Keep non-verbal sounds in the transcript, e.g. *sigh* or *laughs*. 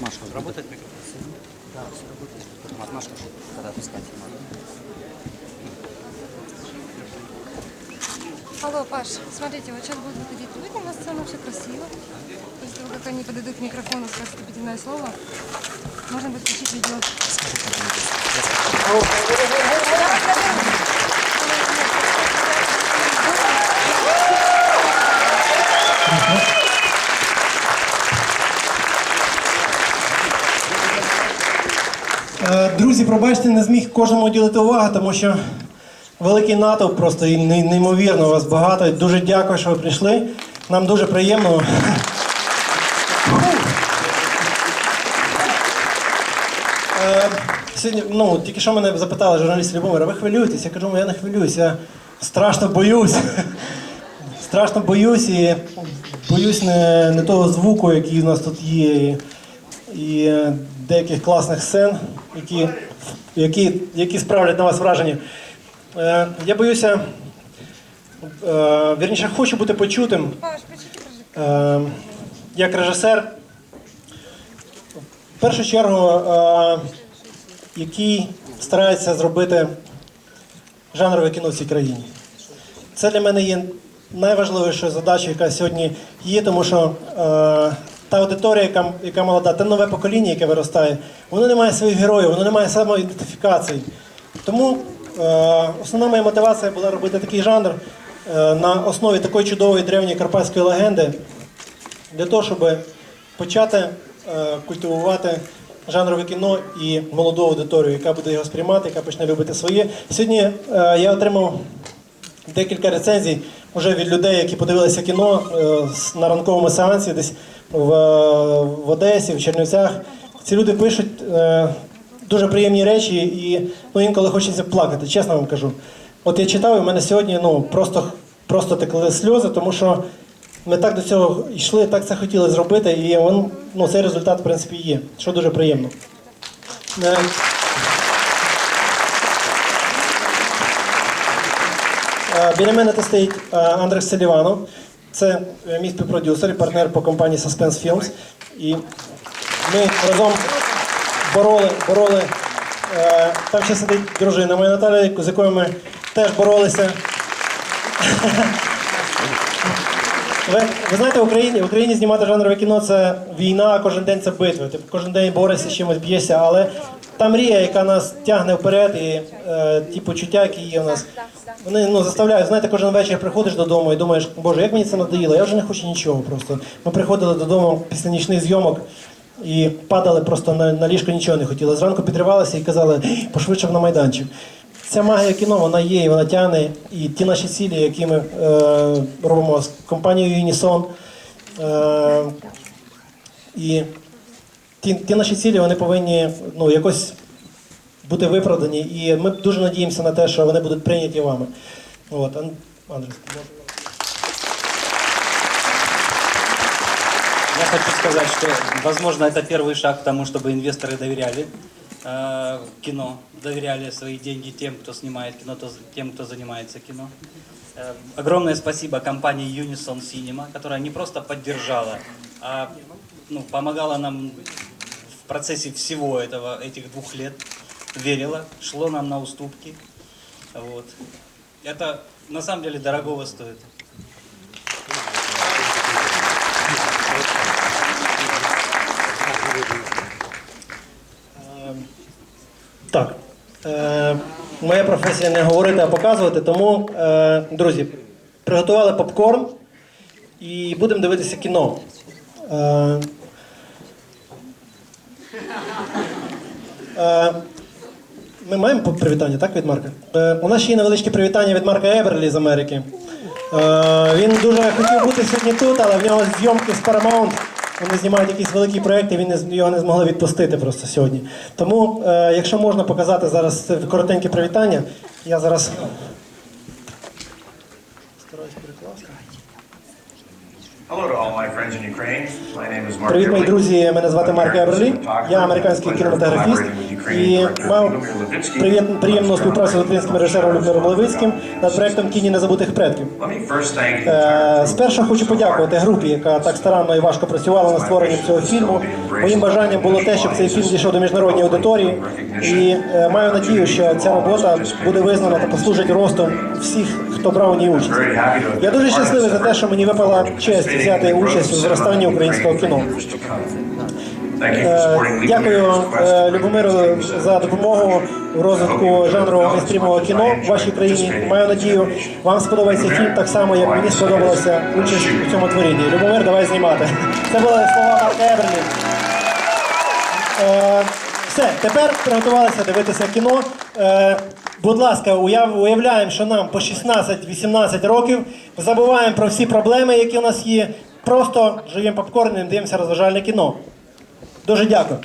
Матмашка работает микрофон? Да, все работает. Матмашка, когда пускать надо. Алло, Паш, смотрите, вот сейчас будет выходить люди на сцену, все красиво. После того, как они подойдут к микрофону, скажут вступительное слово, можно будет включить видео. Друзі, пробачте, не зміг кожному уділити увагу, тому що великий натовп просто і ней- неймовірно вас багато. Дуже дякую, що ви прийшли. Нам дуже приємно. Е, Сьогодні, ну, тільки що мене запитали журналіст Любомир, ви хвилюєтесь? Я кажу, «Ну, я не хвилююсь, я страшно боюсь. *laughs* Страшно боюсь і боюсь не, не того звуку, який у нас тут є. І, і е, деяких класних сцен, які, які, які справлять на вас враження. Е, я боюся, е, вірніше, хочу бути почутим е, як режисер. В першу чергу, е, який старається зробити жанрове кіно в цій країні. Це для мене є найважливішою задачею, яка сьогодні є, тому що е, та аудиторія, яка, яка молода, те нове покоління, яке виростає, воно не має своїх героїв, воно не має самоідентифікації. Тому е, основна моя мотивація була робити такий жанр е, на основі такої чудової древньої карпатської легенди, для того, щоб почати е, культивувати жанрове кіно і молоду аудиторію, яка буде його сприймати, яка почне любити своє. Сьогодні е, я отримав декілька рецензій вже від людей, які подивилися кіно е, на ранковому сеансі, десь в, в Одесі, в Чернівцях. Ці люди пишуть е, дуже приємні речі, і ну, інколи хочеться плакати, чесно вам кажу. От я читав, і в мене сьогодні ну, просто, просто текли сльози, тому що ми так до цього йшли, так це хотіли зробити, і он, ну, цей результат, в принципі, є, що дуже приємно. Е, Е, Біля мене тут стоїть е, Андрес Селіванов. Це е, мій співпродюсер і партнер по компанії Suspense Films. І ми разом бороли, бороли. е, Там ще сидить дружина моя Наталя, з якою ми теж боролися. *laughs* Ви, ви знаєте, в Україні, в Україні знімати жанрове кіно це війна, а кожен день це битви. Ти кожен день борешся з чимось б'єшся, але та мрія, яка нас тягне вперед, і е, ті почуття, які є у нас, вони ну, заставляють. Знаєте, кожен вечір приходиш додому і думаєш, боже, як мені це надоїло, я вже не хочу нічого просто. Ми приходили додому після нічних зйомок і падали просто на, на ліжко, нічого не хотіли. Зранку підривалися і казали, пошвидше на майданчик. Ця магія кіно, вона є, і вона тягне. І ті наші цілі, які ми е, робимо з компанією Unisson, е, і ті, ті наші цілі вони повинні ну, якось бути виправдані. І ми дуже надіємося на те, що вони будуть прийняті вами. От, Ан- Андрес, може. Я хочу сказать, что, возможно, это первый шаг к тому, чтобы инвесторы доверяли э, кино, доверяли свои деньги тем, кто снимает кино, то- тем, кто занимается кино. Э, огромное спасибо компании Unison Cinema, которая не просто поддержала, а ну, помогала нам в процессе всего этого, этих двух лет, верила, шло нам на уступки. Вот. Это на самом деле дорогого стоит. Так. Е, моя професія не говорити, а показувати. Тому, е, друзі, приготували попкорн і будемо дивитися кіно. Е, е, ми маємо привітання, так, від Марка? Е, у нас ще є невеличке привітання від Марка Еберлі з Америки. Е, він дуже хотів бути сьогодні тут, але в нього зйомки з Paramount. Вони знімають якісь великі проекти, він його не змогли відпустити просто сьогодні. Тому, е, якщо можна показати зараз коротеньке привітання, я зараз. Привіт, мої друзі. Мене звати Марк Еберлі. Я американський кінематографіст і мав приємну співпрацю з українським режисером Любомиром Левицьким над проектом Тіні незабутих предків. Е, Спершу хочу подякувати групі, яка так старанно і важко працювала над створенням цього фільму. Моїм бажанням було те, щоб цей фільм дійшов до міжнародної аудиторії. І е, маю надію, що ця робота буде визнана та послужить ростом всіх, хто брав у ній участь. Я дуже щасливий за те, що мені випала честь взяти участь у зростанні українського кіно. Дякую Leader's е. Любомиру за допомогу у розвитку жанру мейнстрімового кіно в вашій країні. Маю надію, вам сподобається фільм так само, як мені сподобалася участь у цьому творінні. Любомир, давай знімати. Це були слова Марка Еберлі. Е, все, тепер приготувалися дивитися кіно. Е, будь ласка, уяв, уявляємо, що нам по 16-18 років. Забуваємо про всі проблеми, які у нас є. Просто живемо попкорном дивимося розважальне кіно. Дуже дякую.